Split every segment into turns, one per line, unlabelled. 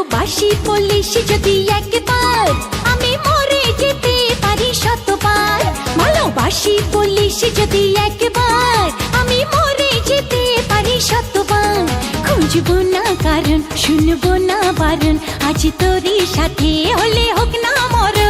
ভালোবাসি বলিস যদি একবার, আমি মরে যেতে পারি শতবার। ভালোবাসি বলিস যদি একবার, আমি মরে যেতে পারি শতবার। খুঁজবো না কারণ, শুনব না বারণ, আজ তোরই সাথে হলে হোক না মরণ।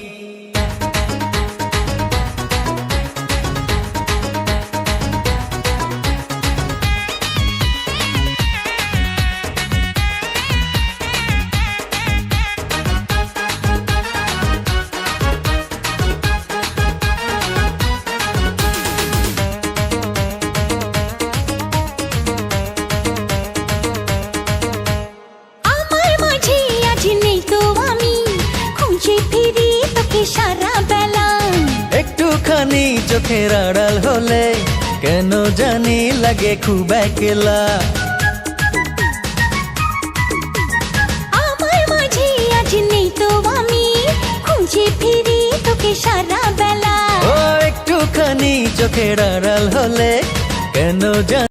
চোখের আড়াল হলে কেন জানি লাগে খুব একলা।
আমার মাঝে আজ নেই তো আমি খুঁজে ফিরি তোকে সারা বেলা।
ও একটুখানি চোখের আড়াল হলে কেন জানি